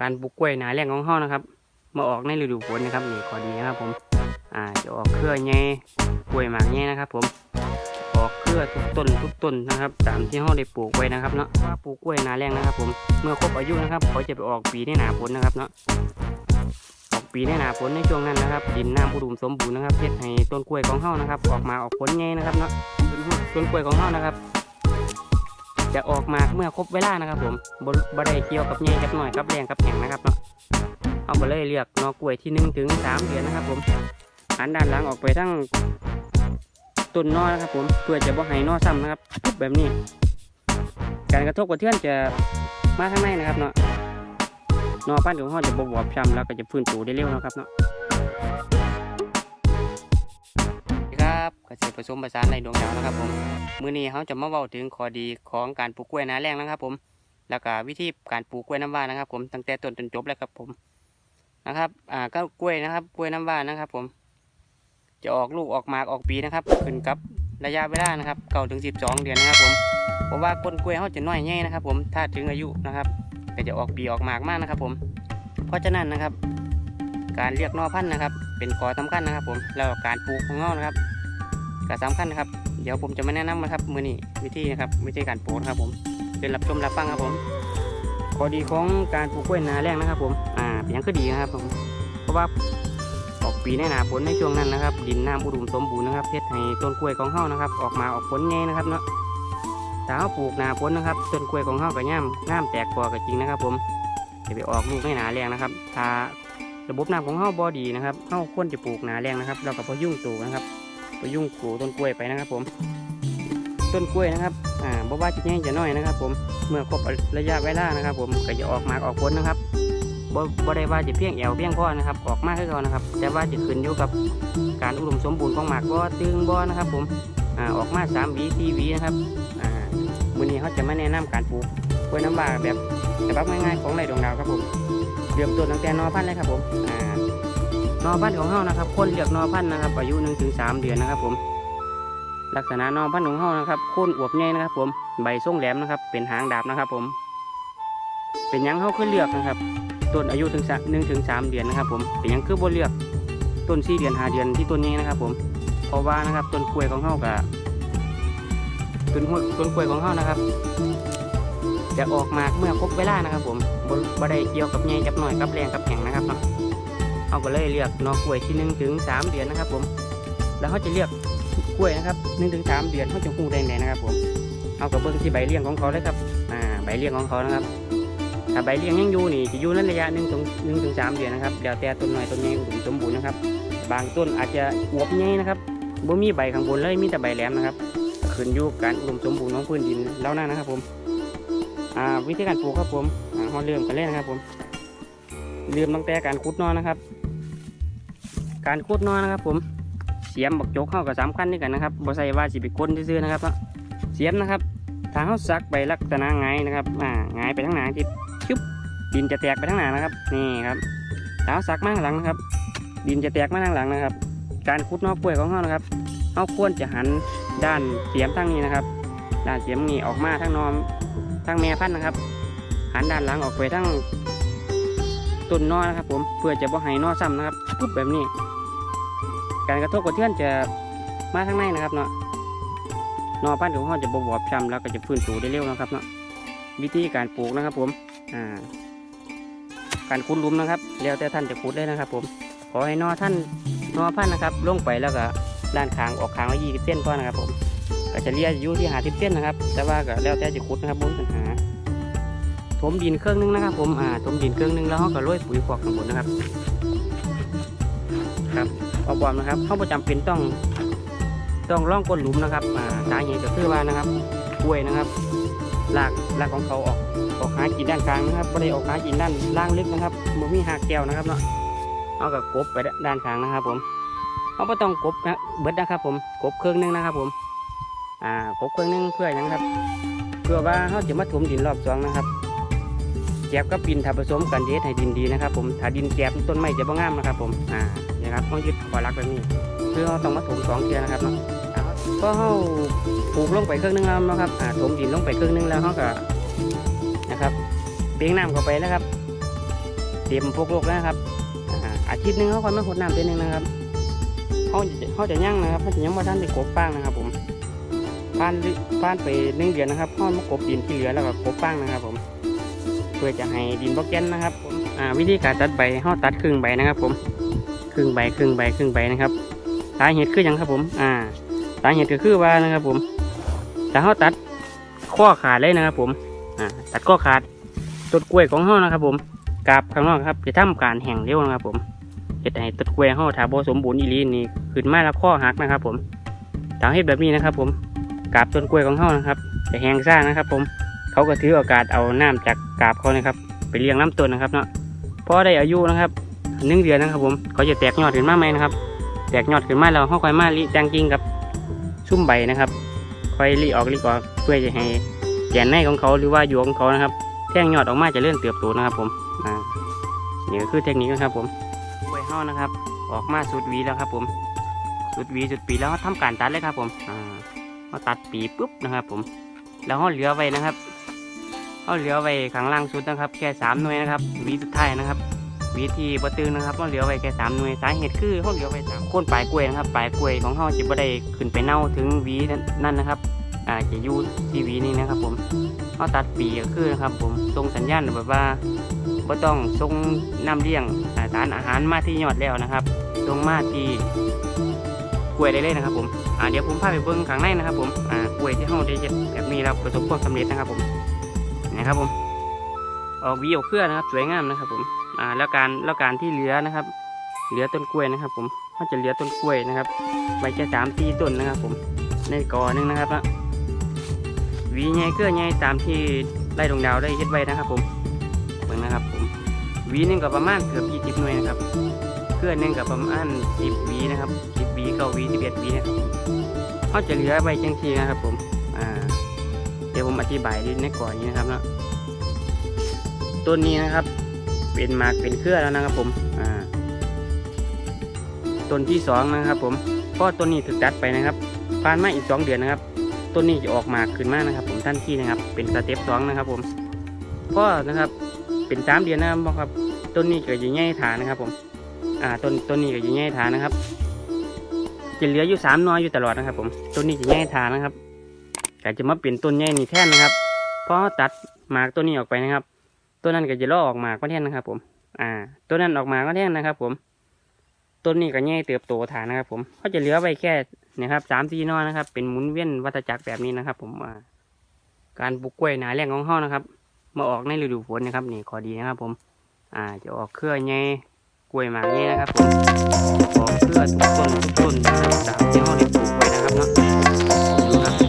การปลูกกล้วยหนาแรงของเฮานะครับมาออกในฤดูฝนนะครับนี่ข้อดีนะครับผมอ่าจะออกเครือใหญ่กล้วยหมากใหญ่นะครับ ผมออกเครือทุกต้นทุกต้นนะครับตามที่เฮาได้ปลูกไว้นะครับเนาะว่าปลูกกล้วยหนาแรงนะครับ ผมเมื่อครบอายุนะครับเขาจะไปออกปีในหนาฝนนะครับเนาะออกปีในหนาฝนในช่วงนั้นนะครับดินน้ำอุดมสมบูรณ์นะครับเฮ็ดให้ต้นกล้วยของเฮานะครับ ออกมาออกผลใหญ่นะครับเนาะต้นกล้วยของเฮานะครับ จะออกมาเมื่อครบเวลานะครับผมบ่บ่ได้เกี่ยวกับใหญ่กับหน่อยกับแรงกับแข็งนะครับเนาะเอาไปเลยเลือกนอกล้วยที่หนึ่งถึงสามเดือนนะครับผมหันด้านหลังออกไปทั้งต้นนอนะครับผมเพื่อจะบ่ให้นอซ้ำนะครับปุ๊บแบบนี้ การกระทบกระเทือนจะมาทางในนะครับเนาะนอปั้นของเขาจะบ่บอบช้ำแล้วก็จะฟื้นตัวได้เร็วนะครับเนาะ ครับเกษตรผสมผสานในดวงดาวนะครับผมมื้อนี้เขาจะมาเว้าถึงข้อดีของการปลูกกล้วยนาแรงนะครับผมแล้วก็วิธีการปลูกกล้วยน้ำว้านะครับ ผมตั้งแต่ต้นจนจบเลยครับผมนะครับอ่าก็กล้วยนะครับกล้วยน้ำว้านะครับ ผม จะออกลูกออกหมากออกปีนะครับ ขึ้นกับระยะเวลานะครับเก้าถึงสิบสองเดือนนะครับ ผมเพราะว่าต้นกล้วยเขาจะน้อยใหญ่นะครับ ผมถ้าถึงอายุนะครับก็จะออกปีออกหมากมากนะครับ ผม เพราะฉะนั้นนะครับ การเรียกนอพันธุ์นะครับ เป็นข้อสำคัญนะครับ ผมแล้วการปลูกของเขานะครับ ก็สำคัญนะครับ เดี๋ยวผมจะมาแนะนำนะครับมือนี้วิธีนะครับวิธีการปลูกนะครับผมเป็นรับชมรับฟังครับผมข้อดีของการปลูกกล้วยนาแรงนะครับ ผมอ่าเป็นหยังก็ดีนะครับผมเพราะว่าออกปีในหนาฝนในช่วงนั้นนะครับ ดินน้ำอุดมสมบูรณ์นะครับเฮ็ดให้ต้นกล้วยของเฮานะครับ ออกมาออกผลใหญ่นะครับเนาะถ้าเฮาปลูกหนาฝนนะครับต้นกล้วยของเฮาก็ย่ำน้ำแตกกอก็จริงนะครับ ผมจะไปออกลูกในหนาแรงนะครับถ้าระบบน้ำของเฮาบ่ดีนะครับเฮาควรจะปลูกหนาแรงนะครับเราก็พอยุ่งตูนะครับ ไปยุ่งปลูกต้นกล้วยไปนะครับผม ต้นกล้วยนะครับอ่าบ่ว่าจะใหญ่จะน้อยนะครับ ผมเมื่อครบระยะเวลานะครับ ผมก็จะออกหมากออกผลนะครับบ่บ่ได้ว่าจะเพียงแอวเพียงพอนะครับ ออกมากขึ้นก่อนะครับ แต่ว่าจะขึ้นอยู่กับการอุดมสมบูรณ์ของหมากบ่ตึงบ่นะครับ ผมอ่าออกมาสามวีสี่วีนะครับอ่ามื้อนี้เขาจะมาแนะนำการปลูกกล้วยน้ำว้าแบบฉบับง่ายๆของไรดวงดาวครับผมเริ่มต้นตั้งแต่นอพันธุ์เลยครับผมอ่า นอพันธุ์ของเฮานะครับ คนเลือกนอพันธุ์นะครับอายุหนึ่งถึงสามเดือนนะครับ ผม ลักษณะนอพันธุ์ของเฮานะครับโคนอวบใหญ่นะครับ ผมใบทรงแหลมนะครับ เป็นหางดาบนะครับ ผม เป็นยังเฮาคือเลือกนะครับต้นอายุถึงหนึ่งถึงสามเดือนนะครับ ผมเป็นยังคือบ่เลือกต้นสี่เดือนห้าเดือนที่ต้นนี้นะครับ ผมเพราะว่านะครับต้นกล้วยของเฮากับต้นห้วยต้นกล้วยของเฮานะครับ จะออกมาเมื่อครบเวลานะครับ ผมบ่บ่ได้เกี่ยวกับใหญ่กับหน้อยกับแรงกับแข็งนะครับเนาะ เอาก็เลยเลือกนอกล้วยที่หนึ่งถึงสามเดือนนะครับ ผม แล้วเขาจะเลือกกล้วยนะครับหนึ่งถึงสามเดือนเขาจะคู่ได้ไหนนะครับผมเอากับเบิ้งที่ใบเลี้ยงของเขาเลยครับอ่าใบเลี้ยงของเขานะครับถ้าใบเลี้ยงยังอยู่นี่จะอยู่ในระยะหนึ่งถึงหนึ่งถึงสามเดือนนะครับแล้วแต่ต้นหน่อยต้นใหญ่อุดมสมบูรณ์นะครับ บางต้นอาจจะอวบใหญ่นะครับบ่มีใบข้างบนเลยมีแต่ใบแหลมนะครับขึ้นอยู่กับการอุดมสมบูรณ์ของพื้นดินแล้วนั่นนะครับ ผมอ่าวิธีการปลูกครับผมอ่าเราเริ่มกันเลยนะครับผมเริ่มตั้งแต่การขุดนอนนะครับ การขุดนอนนะครับ ผมเสียมบักโจกเข้ากับสามขั้นด้วยกันนะครับบ่ใส่ว่าสิไปก้นซื่อๆนะครับเสียมนะครับถ้าเขาซักไปลักษณะไงนะครับอ่าไงไปทางหน้าทิศชุบดินจะแตกไปทางหน้านะครับนี่ครับถ้าเขาซักมาข้างหลังนะครับ ดินจะแตกมาทางหลังนะครับ การขุดนอกกล้วยของเขานะครับเขาควรจะหันด้านเสียมทางนี้นะครับ ด้านเสียมนี้ออกมาทางนอมทางแม่พันธุ์นะครับ หันด้านหลังออกไปทางต้นนอนะครับ ผมเพื่อจะบ่ให้นอซ้ำนะครับปุ๊บแบบนี้ การกระทบกระเทือนจะมาทางในนะครับเนาะนอพันธุ์ของเขาจะบ่บช้ำแล้วก็จะฟื้นตัวได้เร็วนะครับเนาะวิธีการปลูกนะครับ ผมอ่าการขุดหลุมนะครับ แล้วแต่ท่านจะขุดได้นะครับ ผมขอให้นอท่านนอพันธุ์นะครับลงไปแล้วก็ด้านข้างออกข้างละยี่สิบเส้นก่อนนะครับ ผมก็จะเรียอยู่ที่หาสิบเส้นนะครับ แต่ว่าก็แล้วแต่จะขุดนะครับบนปัญหาถมดินเครื่องนึงนะครับ ผมอ่าถมดินเครื่องนึงแล้วเขาก็โรยปุ๋ยขวกข้างบนนะครับ ครับ อาบอมนะครับเขาประจำเป็นต้องต้องร่องก้นหลุมนะครับอ่าสาเหตุก็คือว่านะครับกล้วยนะครับรากรากของเขาออกออกหากินด้านกลางนะครับไม่ได้ออกหากินด้านล่างลึกนะครับมันมีหากแก้วนะครับเนาะเอากับกบไปด้านข้างนะครับ ผมเขาไม่ต้องกบนะเบิดนะครับ ผมกบเครื่องนึงนะครับ ผมอ่ากบเครื่องนึงเพื่อยังครับ เพื่อว่าเขาจะมาถมดินรอบสองนะครับแกบกับดินถ้าผสมกันเฮ็ดให้ดินดีนะครับ ผมถ้าดินแกบต้นไม้จะบ่งามนะครับ ผมอ่า ครับต้องยึดขวารักแบบนี้คือเราต้องมาถมสองเทียนะครับเนาะก็เขาปลูกลงไปครึ่งหนึงแล้วนะครับอ่าถมดินลงไปครึ่งหนึงแล้วเขาก็นะครับเลี้ยงน้ำเข้าไปนะครับเต็มพวกโลกแล้วนะครับอาทิตย์หนึงเขาค่อยมาหดน้ำเทีนึงนะครับเขาจะเขาจะยั่งนะครับเขาจะยังมาท่านได้กบฟางนะครับ ผมผ่านผ่านไปหนึ่งเดือนนะครับเขามากบดินที่เหลือแล้วก็กบฟางนะครับ ผมเพื่อจะให้ดินบล็อกแกนนะครับผมอ่าวิธีการตัดใบเขาตัดครึ่งใบนะครับ ผม ครึ่งใบครึ่งใบครึ่งใบนะครับสาเหตุคือหยังครับผม อ่า สาเหตุก็คือว่านะครับผมถ้าเขาตัดข้อขาดเลยนะครับผม อ่า ตัดข้อขาดต้นกล้วยของเขานะครับ ผมกาบข้างนอกครับจะทำการแห้งเร็วนะครับ ผมเห็ดให้ต้นกล้วยเขาถ้าบ่สมบูรณ์อีลีนี่ขึ้นมาแล้วข้อหักนะครับ ผมถ้าเห็ดแบบนี้นะครับ ผมกาบต้นกล้วยของเขานะครับจะแห้งซ่านะครับ ผม เขาก็ถือโอกาสเอาน้ำจากกาบเขานะครับ ไปเลี้ยงน้ำต้นนะครับเนาะพอได้อายุนะครับ หนึ่งเดือนนะครับผมเขาจะแตกยอดขึ้นมาไหมนะครับ แตกยอดขึ้นมาแล้วเขาค่อยมาลิจังกิงกับซุ่มใบนะครับ ค่อยรีออกรีออกเพื่อจะให้แกนในของเขาหรือว่าหยวงของเขานะครับแท่งยอดออกมาจะเลื่อนเติบโตนะครับผมนี่ก็คือเทคนิคนะครับผมกล้วยเฮานะครับ ออกมาสุดวีแล้วครับผมสุดวีสุดปีแล้วเขาทำการตัดเลยครับผมอ่าเขาตัดปีปุ๊บนะครับ ผม แล้วเขาเหลือไว้นะครับเขาเหลือไว้ข้างล่างสุดนะครับ แค่สามหน่วยนะครับวีสุดท้ายนะครับ วีที่บตึงนะครับเขาเหลือไว้แค่สามหน่วยสาเหตุคือเขาเหลือไว้สามคนปลายกล้วยนะครับปลายกล้วยของเขาจะไม่ได้ขึ้นไปเน่าถึงหวีนั่นนะครับอ่าจะอยู่ที่หวีนี่นะครับ ผมเขาตัดปีก็คือนะครับ ผมส่งสัญญาณแบบว่าไม่ต้องส่งน้ำเลี้ยงอาสารอาหารมาที่ยอดแล้วนะครับส่งมาที่กล้วยได้เลยนะครับผมอ่าเดี๋ยวผมพาไปเบิ้งข้างในนะครับ ผมอ่ากล้วยที่เขาได้เฮ็ดแบบนี้แล้วประสบความสำเร็จนะครับผมนะครับผมออกวีออกเครือนะครับ สวยงามนะครับผม อ่าแล้วการแล้วการที่เหลือนะครับ เหลือต้นกล้วยนะครับ ผมเขาจะเหลือต้นกล้วยนะครับไว้แค่สามสี่ต้นนะครับ ผมในกอหนึงนะครับนะวีใหญ่เกลือใหญ่ตามที่ไร่ดวงดาวได้เฮ็ดไว้นะครับ ผมเบิ่งนะครับ ผมวีหนึงกับประมาณเกือบยี่สิบหน่วยนะครับเครือหนึงกับประมาณสิบวีนะครับสิบวีเก้าวีสิบเอ็ดวีนะครับเขาจะเหลือไว้จังทีนะครับ ผมอ่าเดี๋ยวผมอธิบายในก่อนนี้นะครับเนาะต้นนี้นะครับ เป็นหมากเป็นเครือแล้วนะครับผมอ่าต้นที่สองนะครับผมก็ต้นนี้ถึกตัดไปนะครับผ่านมาอีกสองเดือนนะครับต้นนี้จะออกหมากขึ้นมานะครับ ผมท่านที่นะครับ เป็นสเต็ปสองนะครับ ผม ก็นะครับเป็นสามเดือนนะครับครับต้นนี้ก็จะแง่ฐานนะครับ ผม อ่า ต้นต้นนี้ก็จะแง่ฐานนะครับจะเหลืออยู่สามหนออยู่ตลอดนะครับ ผมต้นนี้จะแง่ฐานนะครับก็จะมาเปลี่ยนต้นแง่นี่แท่นนะครับเพราะตัดหมากต้นนี้ออกไปนะครับ ต้นนั้นก็จะล่อออกมาก็แท่นนะครับ ผม อ่าต้นนั้นออกมาก็แท่นนะครับ ผม ต้นนี้ก็แง่เติบโตฐานนะครับ ผมก็จะเหลือไว้แค่นะครับสามสี่นอนะครับ เป็นหมุนเวียนวัฏจักรแบบนี้นะครับ ผมอ่าการปลูกกล้วยหนาแรงของห้องนะครับมาออกในฤดูฝนนะครับนี่ขอดีนะครับ ผม อ่า จะออกเครือแง่กล้วยหมากแง่นะครับ ผมออกเครือทุกต้นทุกต้นนะครับตามที่ห้อได้ปลูกไว้นะครับเนาะ